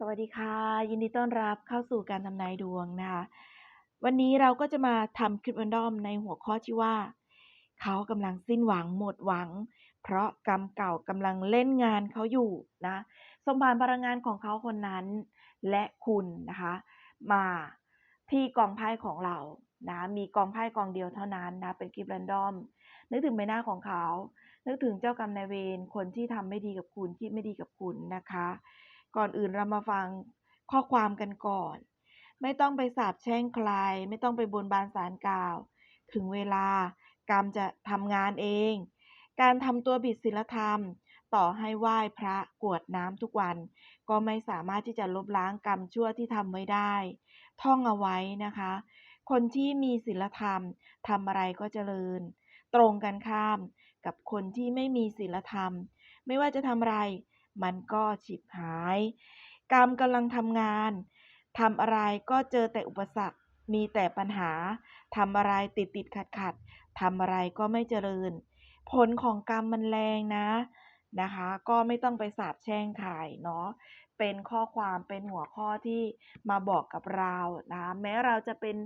สวัสดีค่ะ ยินดีต้อนรับเข้าสู่การทำนายดวงนะคะวันนี้เราก็จะมาทำคลิป random ในหัวข้อที่ว่า เขากำลังสิ้นหวังหมดหวัง เพราะกรรมเก่ากำลังเล่นงานเขาอยู่นะสมผานพลังงานของเขาคนนั้น และคุณนะคะ มาที่กองไพ่ของเรานะมีกองไพ่กองเดียวเท่านั้นนะเป็นคลิป random นึกถึงใบหน้าของเขา นึกถึงเจ้ากรรมนายเวรคนที่ทำไม่ดีกับคุณคิดไม่ดีกับคุณนะคะ ก่อนอื่นเรามาฟังข้อความกันก่อน ไม่ต้องไปสาบแช่งใคร ไม่ต้องไปบนบานสารกล่าว ถึงเวลากรรมจะทำงานเอง การทำตัวผิดศีลธรรม ต่อให้ไหว้พระกวดน้ำทุกวัน ก็ไม่สามารถที่จะลบล้างกรรมชั่วที่ทำไว้ได้ ท่องเอาไว้นะคะ คนที่มีศีลธรรมทำอะไรก็เจริญ ตรงกันข้ามกับคนที่ไม่มีศีลธรรม ไม่ว่าจะทำอะไร มันก็ฉิบหาย กรรมกำลังทำงานทำอะไรก็เจอแต่อุปสรรค มีแต่ปัญหาทำอะไรติดติดขัดขัดทำอะไรก็ไม่เจริญ ผลของกรรมมันแรงนะนะคะ ก็ไม่ต้องไปสาบแช่งใครเนาะเป็นข้อความเป็นหัวข้อที่มาบอกกับเรานะแม้เราจะเป็น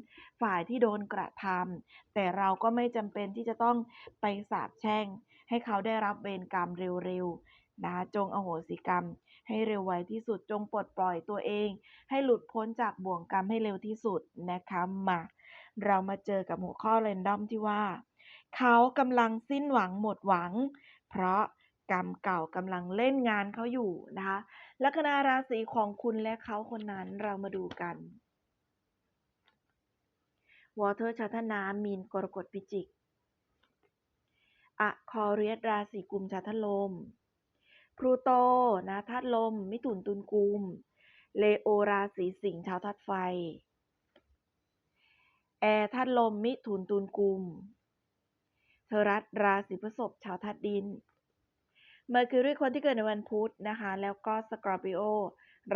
ฝ่ายที่โดนกระทำแต่เราก็ไม่จำเป็นที่จะต้องไปสาบแช่ง ให้เขาได้รับเวรกรรมเร็ว นะจงอโหสิกรรม ให้เร็วไวที่สุดจงปลดปล่อยตัวเอง ให้หลุดพ้นจากบ่วงกรรมให้เร็วที่สุดนะคะมาเรามาเจอกับหัวข้อเรนดอมที่ว่า เขากำลังสิ้นหวังหมดหวัง เพราะกรรมเก่ากำลังเล่นงานเขาอยู่นะคะลัคนาราศีของคุณและเขาคนนั้นเรามาดูกันวอเตอร์ชาทนามีนกรกฎพิจิกอะคอเรียสราศีกุมชาทลม พลูโต นะธาตุลม มิถุนตุลกุม เลโอราศีสิงห์ชาวธาตุไฟ แอร์ธาตุลม มิถุนตุลกุม เทรัสราศีพฤษภชาวธาตุดิน เมอร์คิวรีคนที่เกิดในวันพุธนะคะ แล้วก็สกอร์ปิโอ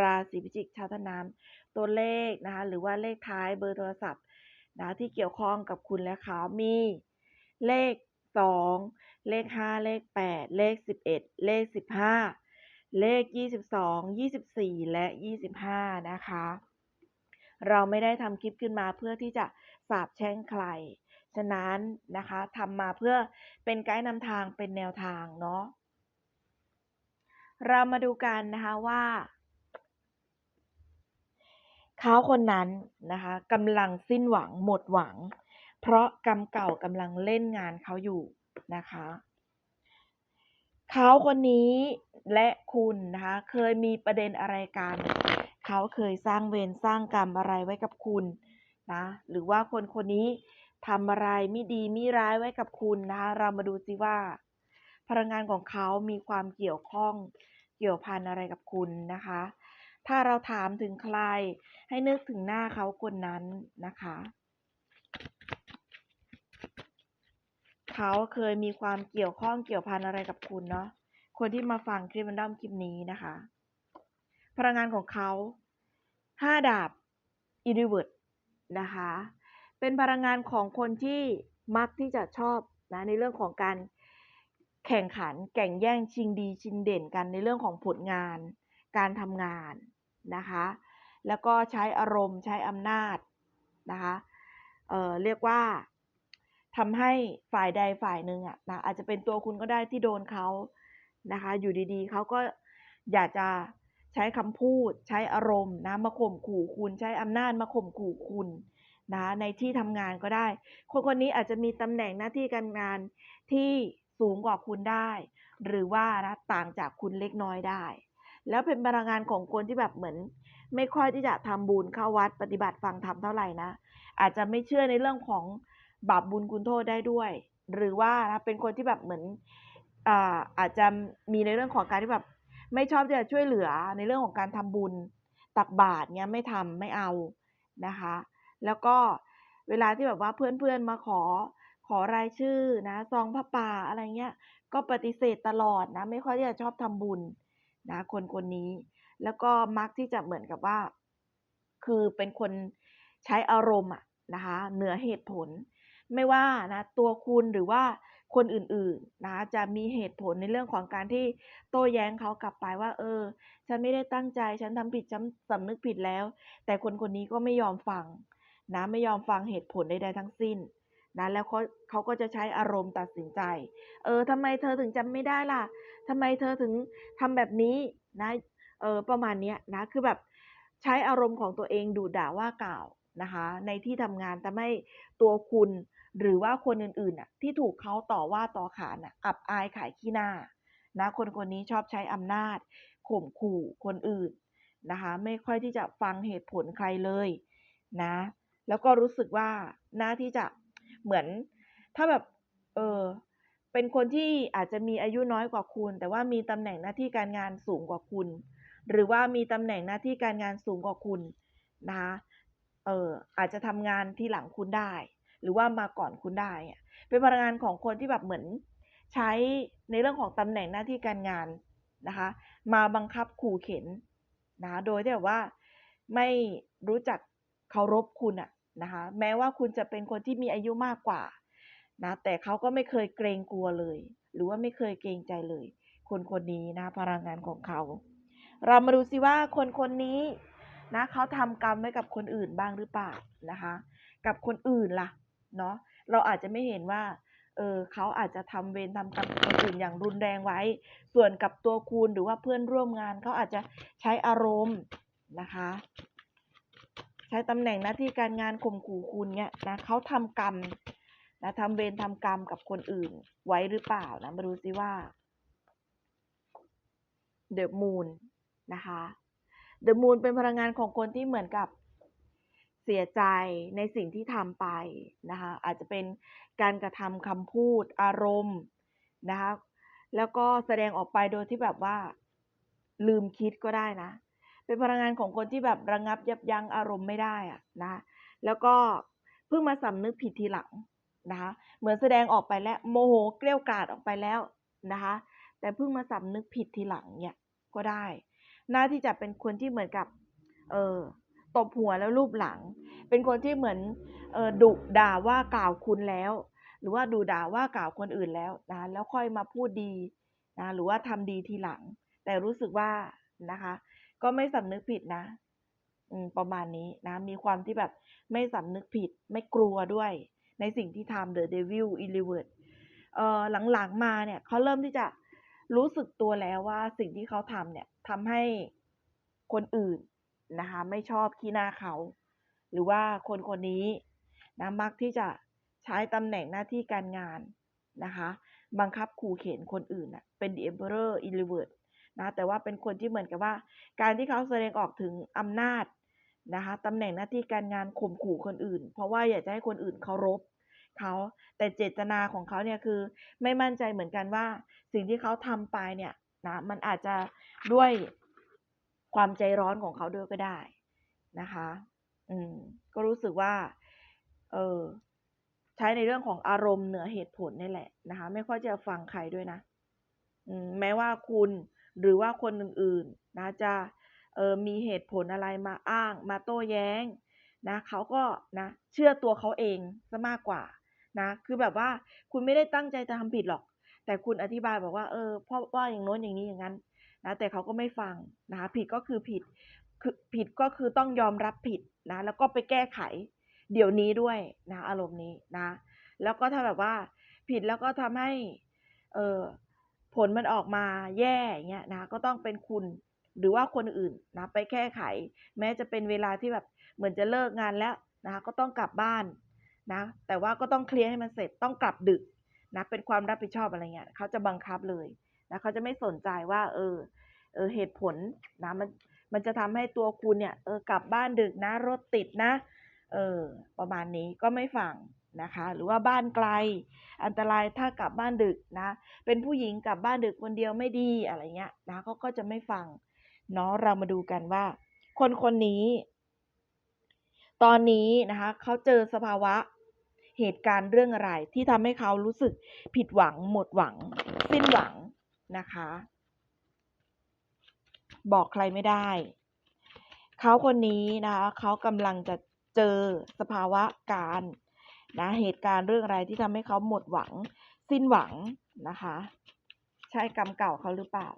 ราศีพิจิกชาวธาตุน้ำตัวเลขนะคะ หรือว่าเลขท้ายเบอร์โทรศัพท์นะที่เกี่ยวข้องกับคุณและเขามีเลข สองเลขห้าเลขแปดเลขสิบเอ็ดเลขสิบห้าเลขยี่สิบสองยี่สิบสี่และยี่สิบห้านะคะ เราไม่ได้ทำคลิปขึ้นมาเพื่อที่จะสาบแช่งใคร ฉะนั้นนะคะทำมาเพื่อเป็นไกด์นำทางเป็นแนวทางเนาะเรามาดูกันนะคะว่าเขาคนนั้นนะคะกำลังสิ้นหวังหมดหวัง เพราะกรรมเก่ากำลังเล่นงานเขาอยู่นะคะเขาคนนี้และคุณนะคะ เคยมีประเด็นอะไรกัน เขาเคยสร้างเวรสร้างกรรมอะไรไว้กับคุณนะหรือว่าคนคนนี้ทำอะไรไม่ดีไม่ร้ายไว้กับคุณนะคะเรามาดูซิว่า พลังงานของเขามีความเกี่ยวข้องเกี่ยวพันอะไรกับคุณนะคะ ถ้าเราถามถึงใครให้นึกถึงหน้าเขาคนนั้นนะคะ เขาเคยมีความเกี่ยวข้องเกี่ยวพันอะไรกับคุณเนาะคนที่มาฟังคลิปมันดั้มคลิปนี้นะคะ พลังงานของเขาห้าดาบอิริเวิร์ดนะคะ เป็นพลังงานของคนที่มักที่จะชอบนะในเรื่องของการแข่งขันแข่งแย่งชิงดีชิงเด่นกันในเรื่องของผลงาน การทำงานนะคะ แล้วก็ใช้อารมณ์ใช้อำนาจนะคะเเรียกว่า ทำให้ฝ่ายใดฝ่ายหนึ่งอะนะอาจจะเป็นตัวคุณก็ได้ที่โดนเขานะคะ อยู่ดีๆเขาก็อยากจะใช้คำพูด ใช้อารมณ์นะมาข่มขู่คุณ ใช้อำนาจมาข่มขู่คุณนะในที่ทำงานก็ได้ คนคนนี้อาจจะมีตำแหน่งหน้าที่การงานที่สูงกว่าคุณได้ หรือว่านะต่างจากคุณเล็กน้อยได้ แล้วเป็นพลังงานของคนที่แบบเหมือน ไม่ค่อยที่จะทำบุญเข้าวัดปฏิบัติฟังธรรมเท่าไหร่นะอาจจะไม่เชื่อในเรื่องของ บาปบุญคุณโทษได้ด้วย หรือว่านะเป็นคนที่แบบเหมือนอาอาจจะมีในเรื่องของการที่แบบ ไม่ชอบจะช่วยเหลือในเรื่องของการทำบุญตักบาตรเนี้ยไม่ทำไม่เอานะคะ แล้วก็เวลาที่แบบว่าเพื่อนๆมาขอขอรายชื่อนะซองพระป่าอะไรเงี้ย ก็ปฏิเสธตลอดนะ ไม่ค่อยที่จะชอบทำบุญนะคนคนนี้ แล้วก็มักที่จะเหมือนกับว่า คือเป็นคนใช้อารมณ์อะนะคะ เหนือเหตุผล ไม่ว่านะตัวคุณหรือว่าคนอื่นๆนะจะมีเหตุผลในเรื่องของการที่โต้แย้งเขากลับไปว่า เออ ฉันไม่ได้ตั้งใจฉันทำผิดฉันสำนึกผิดแล้ว แต่คนคนนี้ก็ไม่ยอมฟังนะไม่ยอมฟังเหตุผลใดๆทั้งสิ้นนะแล้วเขาเขาก็จะใช้อารมณ์ตัดสินใจ เออทำไมเธอถึงจำไม่ได้ล่ะทำไมเธอถึงทำแบบนี้นะเออประมาณเนี้ยนะคือแบบใช้อารมณ์ของตัวเองดูด่าว่ากล่าวนะคะ ในที่ทำงานทำให้ตัวคุณ หรือว่าคนอื่นๆน่ะที่ถูกเขาต่อว่าต่อขานน่ะอับอายขายขี้หน้านะคนคนนี้ชอบใช้อำนาจ ข่มขู่คนอื่นนะคะ ไม่ค่อยที่จะฟังเหตุผลใครเลยนะ แล้วก็รู้สึกว่าหน้าที่จะเหมือนถ้าแบบเออเป็นคนที่อาจจะมีอายุน้อยกว่าคุณ แต่ว่ามีตำแหน่งหน้าที่การงานสูงกว่าคุณ หรือว่ามีตำแหน่งหน้าที่การงานสูงกว่าคุณนะคะเอออาจจะทำงานที่หลังคุณได้ หรือว่ามาก่อนคุณได้ เป็นพลังงานของคนที่แบบเหมือนใช้ในเรื่องของตำแหน่งหน้าที่การงานนะคะ มาบังคับขู่เข็นนะะโดยที่แบบว่าไม่รู้จักเคารพคุณอะนะคะแม้ว่าคุณจะเป็นคนที่มีอายุมากกว่านะแต่เขาก็ไม่เคยเกรงกลัวเลย หรือว่าไม่เคยเกรงใจเลย คนคนนี้นะพลังงานของเขา เรามาดูสิว่าคนคนนี้นะเขาทำกรรมไว้กับคนอื่นบ้างหรือเปล่านะคะ กับคนอื่นล่ะ เนาะเราอาจจะไม่เห็นว่าเออเขาอาจจะทำเวรทำกรรมกับคนอื่นอย่างรุนแรงไว้ ส่วนกับตัวคุณหรือว่าเพื่อนร่วมงานเขาอาจจะใช้อารมณ์นะคะ ใช้ตำแหน่งหน้าที่การงานข่มขู่คุณเนี่ยนะเขาทำกรรมนะทำเวรทำกรรมกับคนอื่นไว้หรือเปล่านะมาดูซิว่าเดอะมูนนะคะเดอะมูนเป็นพลังงานของคนที่เหมือนกับ เสียใจในสิ่งที่ทำไปนะคะอาจจะเป็นการกระทำคำพูดอารมณ์นะคะแล้วก็แสดงออกไปโดยที่แบบว่า ลืมคิดก็ได้นะ เป็นพลังงานของคนที่แบบระงับยับยั้งอารมณ์ไม่ได้อะนะแล้วก็เพิ่งมาสำนึกผิดทีหลังนะคะเหมือนแสดงออกไปแล้วโมโหเกลี้ยกล่อมออกไปแล้วนะคะแต่เพิ่งมาสำนึกผิดทีหลังเนี่ยก็ได้น่าที่จะเป็นคนที่เหมือนกับ เออ ตบหัวแล้วรูปหลัง เป็นคนที่เหมือนออดุด่าว่ากล่าวคุณแล้ว หรือว่าดุด่าว่ากล่าวคนอื่นแล้วนะแล้วค่อยมาพูดดีนะหรือว่าทำดีทีหลัง แต่รู้สึกว่านะคะ ก็ไม่สำนึกผิดนะอืประมาณนี้นะ มีความที่แบบไม่สำนึกผิดไม่กลัวด้วย ในสิ่งที่ทำ The Devil i l l e v e r t เอ่อหลังๆมาเนี่ยเขาเริ่มที่จะรู้สึกตัวแล้วว่าสิ่งที่เขาทำเนี่ยทำให้คนอื่น นะคะ ไม่ชอบขี้หน้าเขา หรือว่าคนคนนี้นะมักที่จะใช้ตำแหน่งหน้าที่การงานนะคะ บังคับขู่เข็นคนอื่นน่ะเป็น The Emperor i l l e v e r t นะแต่ว่าเป็นคนที่เหมือนกับว่า การที่เขาแสดงออกถึงอำนาจนะคะตำแหน่งหน้าที่การงานข่มขู่คนอื่น เพราะว่าอยากจะให้คนอื่นเคารพเขาแต่เจตนาของเขาเนี่ยคือไม่มั่นใจเหมือนกันว่าสิ่งที่เขาทำไปเนี่ยนะมันอาจจะด้วย ความใจร้อนของเขาด้วยก็ได้นะคะ อืม ก็รู้สึกว่า เออใช้ในเรื่องของอารมณ์เหนือเหตุผลนี่แหละนะคะ ไม่ค่อยจะฟังใครด้วยนะอืมแม้ว่าคุณหรือว่าคนอื่นๆนะจะเออมีเหตุผลอะไรมาอ้าง มาโต้แย้งนะเขาก็นะเชื่อตัวเขาเองซะมากกว่านะคือแบบว่าคุณไม่ได้ตั้งใจจะทำผิดหรอก แต่คุณอธิบายบอกว่า เออเพราะว่าอย่างโน้นอย่างนี้อย่างนั้น นะแต่เขาก็ไม่ฟังนะคะผิดก็คือผิดคือผิดก็คือต้องยอมรับผิดนะแล้วก็ไปแก้ไขเดี๋ยวนี้ด้วยนะอารมณ์นี้นะ แล้วก็ถ้าแบบว่าผิดแล้วก็ทำให้เออผลมันออกมาแย่เงี้ยนะก็ต้องเป็นคุณหรือว่าคนอื่นนะไปแก้ไข แม้จะเป็นเวลาที่แบบเหมือนจะเลิกงานแล้วนะก็ต้องกลับบ้านนะแต่ว่าก็ต้องเคลียร์ให้มันเสร็จต้องกลับดึกนะเป็นความรับผิดชอบอะไรเงี้ยเขาจะบังคับเลย นะเขาจะไม่สนใจว่า เออเออเหตุผลนะมันมันจะทำให้ตัวคุณเนี่ยเออกลับบ้านดึกนะรถติดนะเออประมาณนี้ก็ไม่ฟังนะคะ หรือว่าบ้านไกล อันตรายถ้ากลับบ้านดึกนะ เป็นผู้หญิงกลับบ้านดึกคนเดียวไม่ดีอะไรเงี้ยนะเขาก็จะไม่ฟังเนาะเรามาดูกันว่า คนคนนี้ ตอนนี้นะคะเขาเจอสภาวะเหตุการณ์เรื่องอะไรที่ทำให้เขารู้สึกผิดหวังหมดหวัง สิ้นหวัง นะคะ บอกใครไม่ได้ เขาคนนี้นะคะเขากำลังจะเจอสภาวะการนะเหตุการณ์เรื่องอะไรที่ทำให้เขาหมดหวัง สิ้นหวังนะคะ ใช่กรรมเก่าเขาหรือเปล่า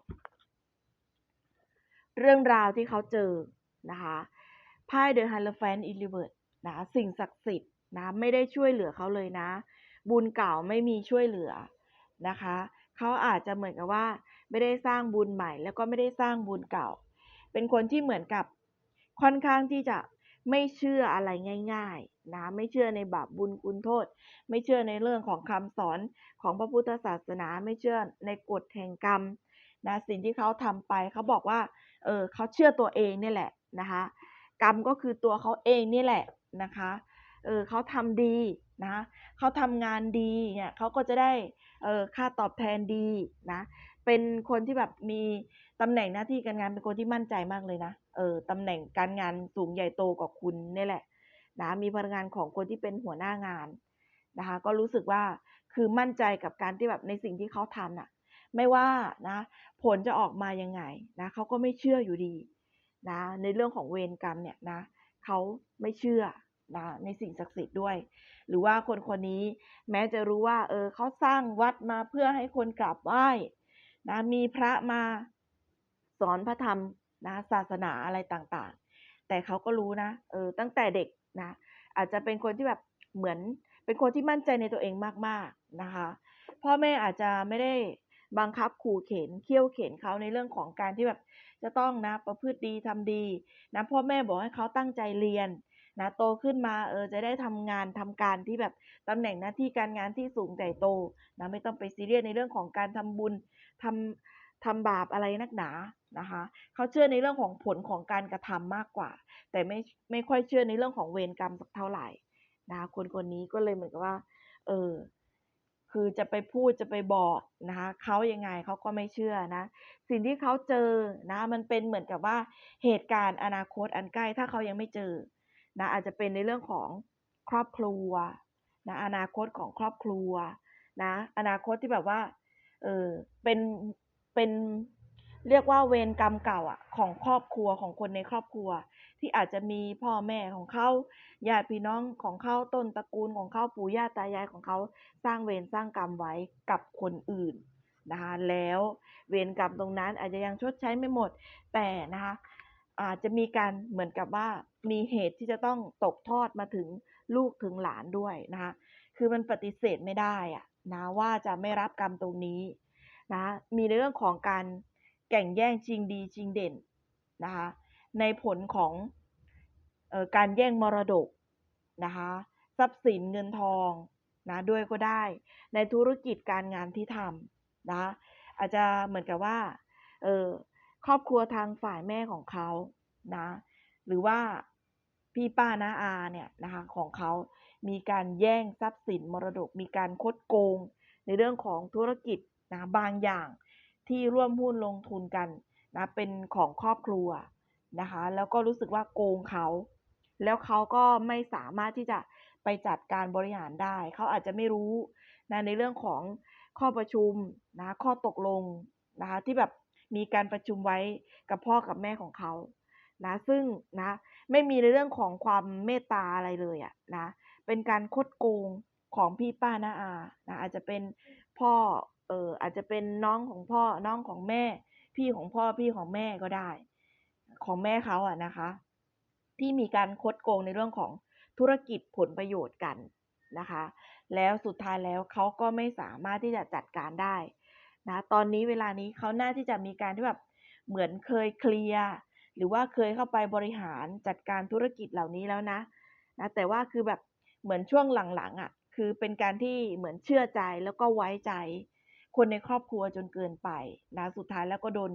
เรื่องราวที่เขาเจอนะคะไพ่เดอะฮันเลฟนอิลิเวิร์ดนะสิ่งศักดิ์สิทธิ์นะไม่ได้ช่วยเหลือเขาเลยนะ บุญเก่าไม่มีช่วยเหลือนะคะ เขาอาจจะเหมือนกับว่า ไม่ได้สร้างบุญใหม่ แล้วก็ไม่ได้สร้างบุญเก่า เป็นคนที่เหมือนกับค่อนข้างที่จะไม่เชื่ออะไรง่าย ๆ นะไม่เชื่อในบาปบุญคุณโทษ ไม่เชื่อในเรื่องของคำสอนของพระพุทธศาสนาไม่เชื่อในกฎแห่งกรรมนะสิ่งที่เขาทำไปเขาบอกว่าเออเขาเชื่อตัวเองนี่แหละนะคะ กรรมก็คือตัวเขาเองนี่แหละนะคะเออเขาทำดี นะเขาทำงานดีเนี่ยเขาก็จะได้เออค่าตอบแทนดีนะเป็นคนที่แบบมีตำแหน่งหน้าที่การงานเป็นคนที่มั่นใจมากเลยนะเออตำแหน่งการงานสูงใหญ่โตกว่าคุณนี่แหละนะมีพลังงานของคนที่เป็นหัวหน้างานนะคะก็รู้สึกว่าคือมั่นใจกับการที่แบบในสิ่งที่เขาทำน่ะไม่ว่านะผลจะออกมายังไงนะเขาก็ไม่เชื่ออยู่ดีนะในเรื่องของเวรกรรมเนี่ยนะเขาไม่เชื่อ นะในสิ่งศักดิ์สิทธิ์ด้วย หรือว่าคนคนนี้แม้จะรู้ว่าเออเขาสร้างวัดมาเพื่อให้คนกราบไหว้นะมีพระมาสอนพระธรรมนะศาสนาอะไรต่างๆ แต่เขาก็รู้นะเออตั้งแต่เด็กนะอาจจะเป็นคนที่แบบเหมือนเป็นคนที่มั่นใจในตัวเองมากๆนะคะพ่อแม่อาจจะไม่ได้บังคับขู่เข็นเคี่ยวเข็นเขาในเรื่องของการที่แบบจะต้องนะประพฤติดีทำดีนะพ่อแม่บอกให้เขาตั้งใจเรียน นะโตขึ้นมาเออจะได้ทำงานทำการที่แบบตำแหน่งหน้าที่การงานที่สูงใหญ่โตนะไม่ต้องไปซีเรียสในเรื่องของการทำบุญทำทำบาปอะไรนักหนานะคะเขาเชื่อในเรื่องของผลของการกระทำมากกว่า แต่ไม่ไม่ค่อยเชื่อในเรื่องของเวรกรรมสักเท่าไหร่นะคะคนคนนี้ก็เลยเหมือนกับว่า เออคือจะไปพูดจะไปบอกนะคะเขายังไงเขาก็ไม่เชื่อนะ สิ่งที่เขาเจอนะ มันเป็นเหมือนกับว่าเหตุการณ์อนาคตอันใกล้ถ้าเขายังไม่เจอ นะอาจจะเป็นในเรื่องของครอบครัวนะอนาคตของครอบครัวนะอนาคตที่แบบว่าเออเป็นเป็นเรียกว่าเวรกรรมเก่าอะของครอบครัวของคนในครอบครัว ที่อาจจะมีพ่อแม่ของเขาญาติพี่น้องของเขาต้นตระกูลของเขาปู่ย่าตายายของเขาสร้างเวรสร้างกรรมไว้กับคนอื่นนะคะแล้วเวรกรรมตรงนั้นอาจจะยังชดใช้ไม่หมดแต่นะคะ อาจจะมีการเหมือนกับว่ามีเหตุที่จะต้องตกทอดมาถึงลูกถึงหลานด้วยนะคะคือมันปฏิเสธไม่ได้อะนะว่าจะไม่รับกรรมตรงนี้นะมีในเรื่องของการแข่งแย่งชิงดีชิงเด่นนะคะในผลของออการแย่งมรดกนะคะทรัพย์สินเงินทองนะด้วยก็ได้ ในธุรกิจการงานที่ทำนะอาจจะเหมือนกับว่าเออ ครอบครัวทางฝ่ายแม่ของเขานะ หรือว่าพี่ป้าน้าอาเนี่ยนะคะของเขามีการแย่งทรัพย์สินมรดก มีการคดโกง ในเรื่องของธุรกิจนะบางอย่างที่ร่วมหุ้นลงทุนกันนะเป็นของครอบครัวนะคะ แล้วก็รู้สึกว่าโกงเขา แล้วเขาก็ไม่สามารถที่จะไปจัดการบริหารได้ เขาอาจจะไม่รู้นะในเรื่องของข้อประชุมนะข้อตกลงนะคะที่แบบ มีการประชุมไว้กับพ่อกับแม่ของเขานะซึ่งนะไม่มีในเรื่องของความเมตตาอะไรเลยอะนะเป็นการคดโกงของพี่ป้าน้าอานะอาจจะเป็นพ่อเอออาจจะเป็นน้องของพ่อน้องของแม่ พี่ของพ่อพี่ของแม่ก็ได้ ของแม่เขาอะนะคะ ที่มีการคดโกงในเรื่องของธุรกิจผลประโยชน์กันนะคะ แล้วสุดท้ายแล้วเขาก็ไม่สามารถที่จะจัดการได้ นะตอนนี้เวลานี้เขาน่าที่จะมีการที่แบบเหมือนเคยเคลียร์หรือว่าเคยเข้าไปบริหารจัดการธุรกิจเหล่านี้แล้วนะนะแต่ว่าคือแบบเหมือนช่วงหลังๆอะ่ะคือเป็นการที่เหมือนเชื่อใจแล้วก็ไว้ใจ คนในครอบครัวจนเกินไปนะสุดท้ายแล้วก็โดน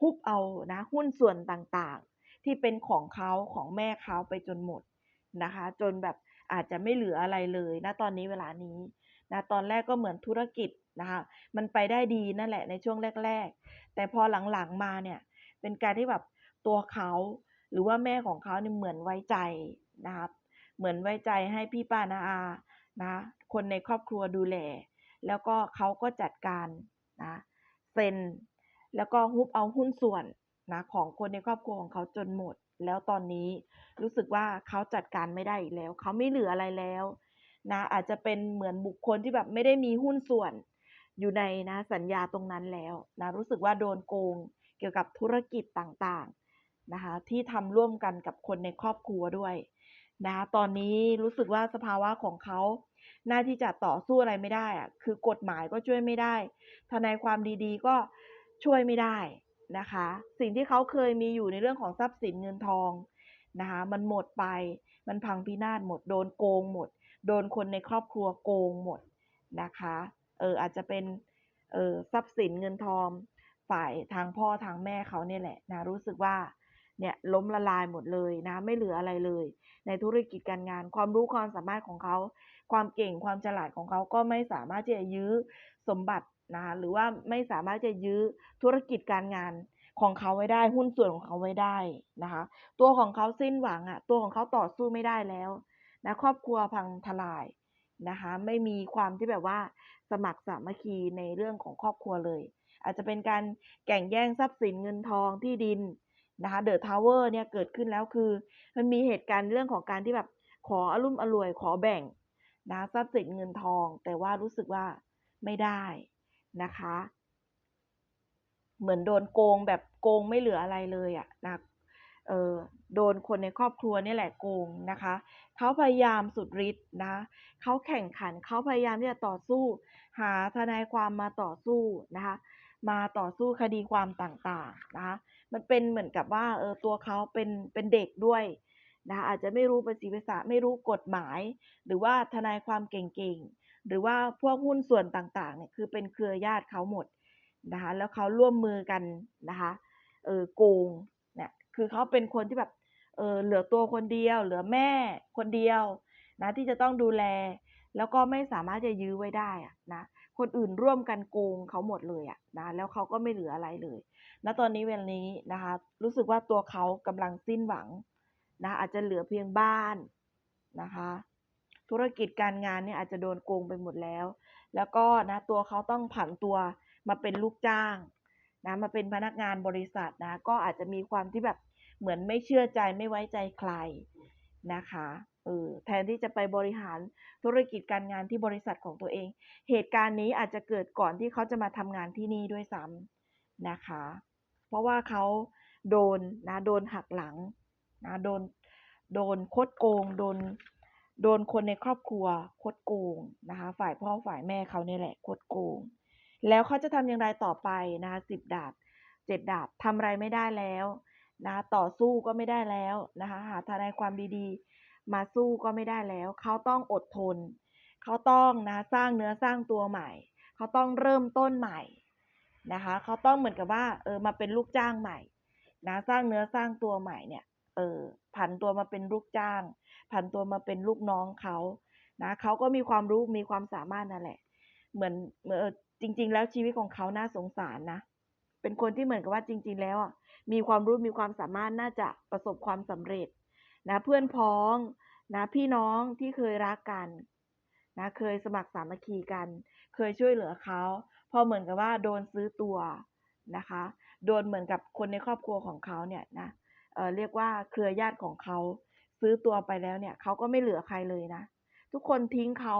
ฮุบเอานะหุ้นส่วนต่างๆ ที่เป็นของเขาของแม่เขาไปจนหมดนะคะ จนแบบอาจจะไม่เหลืออะไรเลยนะตอนนี้เวลานี้นะตอนแรกก็เหมือนธุรกิจ นะคะมันไปได้ดีนั่นแหละในช่วงแรก ๆ แต่พอหลังๆมาเนี่ยเป็นการที่แบบตัวเขาหรือว่าแม่ของเขาเนี่ยเหมือนไว้ใจนะครับเหมือนไว้ใจให้พี่ป้านาอานะคนในครอบครัวดูแล แล้วก็เขาก็จัดการนะเซ็นแล้วก็ฮุบเอาหุ้นส่วนนะของคนในครอบครัวของเขาจนหมด แล้วตอนนี้รู้สึกว่าเขาจัดการไม่ได้อีกแล้ว เขาไม่เหลืออะไรแล้วนะอาจจะเป็นเหมือนบุคคลที่แบบไม่ได้มีหุ้นส่วน อยู่ในนะสัญญาตรงนั้นแล้วนะรู้สึกว่าโดนโกงเกี่ยวกับธุรกิจต่างๆนะคะที่ทำร่วมกันกับคนในครอบครัวด้วยนะตอนนี้รู้สึกว่าสภาวะของเขาหน้าที่จะต่อสู้อะไรไม่ได้อะคือกฎหมายก็ช่วยไม่ได้ ทนายความดีๆ ก็ช่วยไม่ได้นะคะ สิ่งที่เขาเคยมีอยู่ในเรื่องของทรัพย์สินเงินทองนะคะมันหมดไปมันพังพินาศหมด โดนโกงหมด โดนคนในครอบครัวโกงหมดนะคะ อออาจจะเป็นเออทรัพย์สินเงินทองฝ่ายทางพ่อทางแม่เขาเนี่ยแหละนะรู้สึกว่าเนี่ยล้มละลายหมดเลยนะไม่เหลืออะไรเลย ในธุรกิจการงาน ความรู้ความสามารถของเขา ความเก่งความฉลาดของเขาก็ไม่สามารถที่จะยื้อสมบัตินะหรือว่าไม่สามารถจะยื้อธุรกิจการงานของเขาไว้ได้ หุ้นส่วนของเขาไว้ได้นะคะ ตัวของเขาสิ้นหวังอะ่ะตัวของเขาต่อสู้ไม่ได้แล้วนะครอบครัวพังทลายนะคะไม่มีความที่แบบว่า มัครสามัคคีในเรื่องของครอบครัวเลย อาจจะเป็นการแข่งแย่งทรัพย์สินเงินทองที่ดินนะคะเดอะทาวเวอร์เนี่ยเกิดขึ้นแล้วคือ มันมีเหตุการณ์เรื่องของการที่แบบขออารมุ่มอร่วยขอแบ่งนะทรัพย์สินเงินทอง แต่ว่ารู้สึกว่าไม่ได้นะคะ เหมือนโดนโกงแบบโกงไม่เหลืออะไรเลยอะ่ะนะ โดนคนในครอบครัวนี่แหละโกงนะคะ เขาพยายามสุดฤทธิ์นะ เขาแข่งขัน เขาพยายามที่จะต่อสู้ หาทนายความมาต่อสู้นะคะ มาต่อสู้คดีความต่างๆนะคะ มันเป็นเหมือนกับว่าเออตัวเขาเป็นเป็นเด็กด้วยนะะอาจจะไม่รู้ภาษีภาษาไม่รู้กฎหมาย หรือว่าทนายความเก่งๆ หรือว่าพวกหุ้นส่วนต่างๆเนี่ยคือเป็นเครือญาติเขาหมดนะคะ แล้วเขาร่วมมือกันนะคะ เออโกง คือเขาเป็นคนที่แบบเออเหลือตัวคนเดียว เหลือแม่คนเดียวนะที่จะต้องดูแล แล้วก็ไม่สามารถจะยื้อไว้ได้อะนะคนอื่นร่วมกันโกงเขาหมดเลยอะนะแล้วเขาก็ไม่เหลืออะไรเลยณตอนนี้เวลานี้นะคะ รู้สึกว่าตัวเขากำลังสิ้นหวังนะอาจจะเหลือเพียงบ้านนะคะ ธุรกิจการงานเนี่ยอาจจะโดนโกงไปหมดแล้ว แล้วก็นะตัวเขาต้องผันตัวมาเป็นลูกจ้างนะมาเป็นพนักงานบริษัทนะก็อาจจะมีความที่แบบ เหมือนไม่เชื่อใจไม่ไว้ใจใครนะคะเออแทนที่จะไปบริหารธุรกิจการงานที่บริษัทของตัวเอง เหตุการณ์นี้อาจจะเกิดก่อนที่เขาจะมาทำงานที่นี่ด้วยซ้ำนะคะ เพราะว่าเขาโดนนะโดนหักหลังนะโดนโดนคดโกง โดนโดนคนในครอบครัวคดโกงนะคะ ฝ่ายพ่อฝ่ายแม่เขาเนี่ยแหละคดโกง แล้วเขาจะทำอย่างไรต่อไปนะคะสิบดาบเจ็ดดาบทำอะไรไม่ได้แล้ว นะต่อสู้ก็ไม่ได้แล้วนะคะหาทนายความดีๆ มาสู้ก็ไม่ได้แล้ว เขาต้องอดทน เขาต้องนะสร้างเนื้อสร้างตัวใหม่ เขาต้องเริ่มต้นใหม่นะคะเขาต้องเหมือนกับว่าเออมาเป็นลูกจ้างใหม่นะสร้างเนื้อสร้างตัวใหม่เนี่ยเออผันตัวมาเป็นลูกจ้าง ผันตัวมาเป็นลูกน้องเขานะเขาก็มีความรู้มีความสามารถนั่นแหละ เหมือนเมื่อจริง ๆ แล้วชีวิตของเขาน่าสงสารนะเป็นคนที่เหมือนกับว่าจริง ๆ แล้วอะ มีความรู้มีความสามารถน่าจะประสบความสำเร็จนะเพื่อนพ้องนะพี่น้องที่เคยรักกันนะเคยสมัครสามัคคีกัน เคยช่วยเหลือเขาพอเหมือนกับว่าโดนซื้อตัวนะคะ โดนเหมือนกับคนในครอบครัวของเขาเนี่ยนะเเรียกว่าเครือญาติของเขาซื้อตัวไปแล้วเนี่ยเขาก็ไม่เหลือใครเลยนะ ทุกคนทิ้งเขา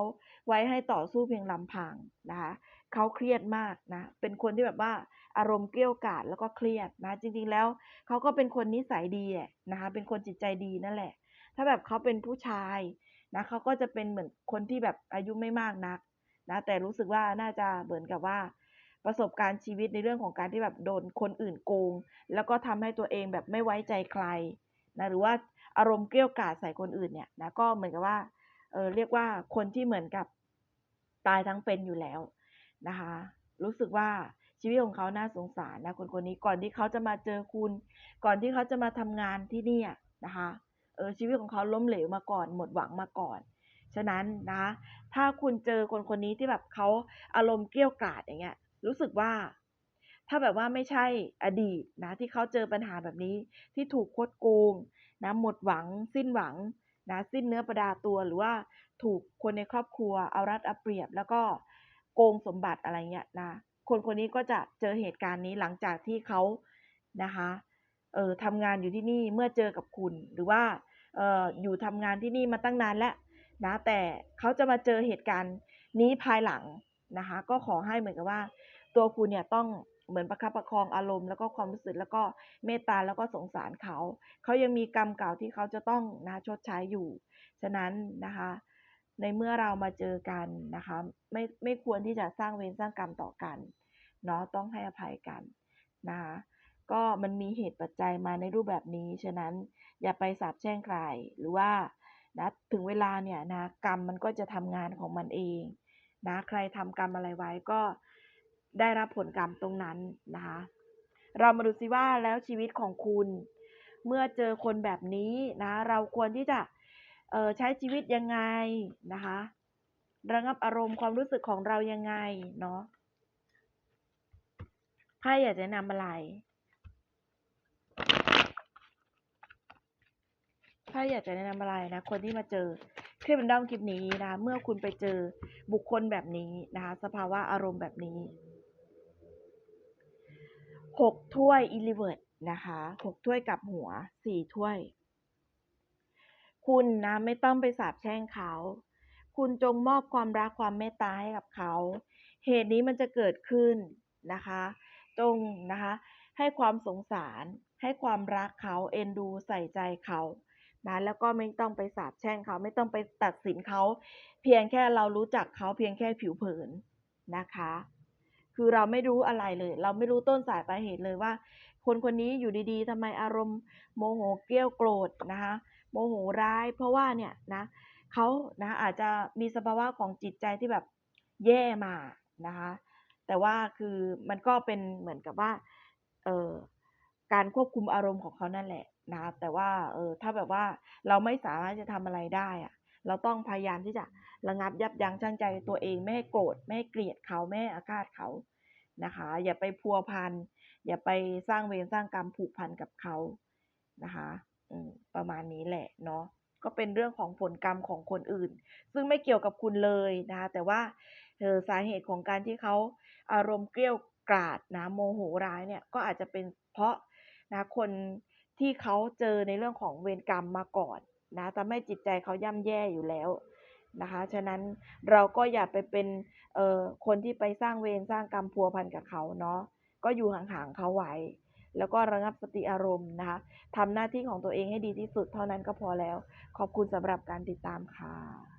ไว้ให้ต่อสู้เพียงลำพังนะคะเขาเครียดมากนะ เป็นคนที่แบบว่าอารมณ์เกลี้ยกล่อมแล้วก็เครียดนะ จริงๆแล้วเขาก็เป็นคนนิสัยดีแหละนะคะ เป็นคนจิตใจดีนั่นแหละ ถ้าแบบเขาเป็นผู้ชายนะเขาก็จะเป็นเหมือนคนที่แบบอายุไม่มากนักนะแต่รู้สึกว่าน่าจะเหมือนกับว่า ประสบการณ์ชีวิตในเรื่องของการที่แบบโดนคนอื่นโกง แล้วก็ทำให้ตัวเองแบบไม่ไว้ใจใครนะหรือว่าอารมณ์เกลี้ยกล่อมใส่คนอื่นเนี่ยนะก็เหมือนกับว่าเออเรียกว่าคนที่เหมือนกับตายทั้งเป็นอยู่แล้ว นะคะ รู้สึกว่าชีวิตของเขาน่าสงสารนะคนคนนี้ก่อนที่เขาจะมาเจอคุณ ก่อนที่เขาจะมาทำงานที่นี่นะคะเออชีวิตของเขาล้มเหลวมาก่อน หมดหวังมาก่อน ฉะนั้นนะ ถ้าคุณเจอคนคนนี้ที่แบบเขาอารมณ์เกลี้ยกล่อมอย่างเงี้ย รู้สึกว่า ถ้าแบบว่าไม่ใช่อดีตนะ ที่เขาเจอปัญหาแบบนี้ที่ถูกโคดโกงนะหมดหวัง สิ้นหวังนะสิ้นเนื้อประดาตัวหรือว่าถูกคนในครอบครัวเอารัดเอาเปรียบ แล้วก็ โกงสมบัติอะไรเงี้ยนะคนคนนี้ก็จะเจอเหตุการณ์นี้หลังจากที่เขานะคะเออทำงานอยู่ที่นี่เมื่อเจอกับคุณ หรือว่าเอออยู่ทำงานที่นี่มาตั้งนานแล้วนะแต่เขาจะมาเจอเหตุการณ์นี้ภายหลังนะคะก็ขอให้เหมือนกับว่า ตัวคุณเนี่ยต้องเหมือนประคับประคองอารมณ์แล้วก็ความรู้สึกแล้วก็เมตตาแล้วก็สงสารเขา เขายังมีกรรมเก่าที่เขาจะต้องนะชดใช้อยู่ ฉะนั้นนะคะ ในเมื่อเรามาเจอกันนะคะไม่ไม่ควรที่จะสร้างเวรสร้างกรรมต่อกันเนาะต้องให้อภัยกันนะคะก็มันมีเหตุปัจจัยมาในรูปแบบนี้ ฉะนั้นอย่าไปสาปแช่งใครหรือว่านะถึงเวลาเนี่ยนะกรรมมันก็จะทำงานของมันเองนะใครทำกรรมอะไรไว้ก็ได้รับผลกรรมตรงนั้นนะคะเรามาดูซิว่าแล้วชีวิตของคุณ เมื่อเจอคนแบบนี้นะเราควรที่จะ ออใช้ชีวิตยังไงนะคะ ระงับอารมณ์ความรู้สึกของเรายังไงเนาะไพ่อยากจะนำอะไรไพ่อยากจะแนะนำอะไรนะ คนที่มาเจอคลิปบันดอมคลิปนี้นะ เมื่อคุณไปเจอบุคคลแบบนี้นะคะ สภาวะอารมณ์แบบนี้หกถ้วยอิลิเวิร์ดนะคะหกถ้วยกับหัวสี่ถ้วย คุณนะไม่ต้องไปสาบแช่งเขา คุณจงมอบความรักความเมตตาให้กับเขา เหตุนี้มันจะเกิดขึ้นนะคะ จงนะคะ ให้ความสงสาร ให้ความรักเขาเอ็นดูใส่ใจเขานะแล้วก็ไม่ต้องไปสาบแช่งเขาไม่ต้องไปตัดสินเขา เพียงแค่เรารู้จักเขาเพียงแค่ผิวเผินนะคะ คือเราไม่รู้อะไรเลย เราไม่รู้ต้นสายปลายเหตุเลยว่า คนคนนี้อยู่ดีๆทำไมอารมณ์โมโหเกลี้ยวโกรธนะคะ โมโหร้าย เพราะว่าเนี่ยนะเขานะอาจจะมีสภาวะของจิตใจที่แบบแย่มานะคะแต่ว่าคือมันก็เป็นเหมือนกับว่าเออการควบคุมอารมณ์ของเขานั่นแหละนะแต่ว่าเออถ้าแบบว่าเราไม่สามารถจะทำอะไรได้อะเราต้องพยายามที่จะระงับยับยั้งชั่งใจตัวเองไม่ให้โกรธไม่ให้เกลียดเขาไม่ให้อาฆาตเขานะคะ อย่าไปพัวพันอย่าไปสร้างเวรสร้างกรรมผูกพันกับเขานะคะ ประมาณนี้แหละเนาะก็เป็นเรื่องของผลกรรมของคนอื่น ซึ่งไม่เกี่ยวกับคุณเลยนะคะแต่ว่าเออสาเหตุของการที่เขาอารมณ์เกลี้ยวกราดนะโมโหร้ายเนี่ยก็อาจจะเป็นเพราะนะคนที่เขาเจอในเรื่องของเวรกรรมมาก่อนนะทำให้จิตใจเขาย่ำแย่อยู่แล้วนะคะฉะนั้นเราก็อย่าไปเป็นเออคนที่ไปสร้างเวรสร้างกรรมพัวพันกับเขาเนาะก็อยู่ห่างๆเขาไว้ แล้วก็ระงับสติอารมณ์นะคะทำหน้าที่ของตัวเองให้ดีที่สุดเท่านั้นก็พอแล้ว ขอบคุณสำหรับการติดตามค่ะ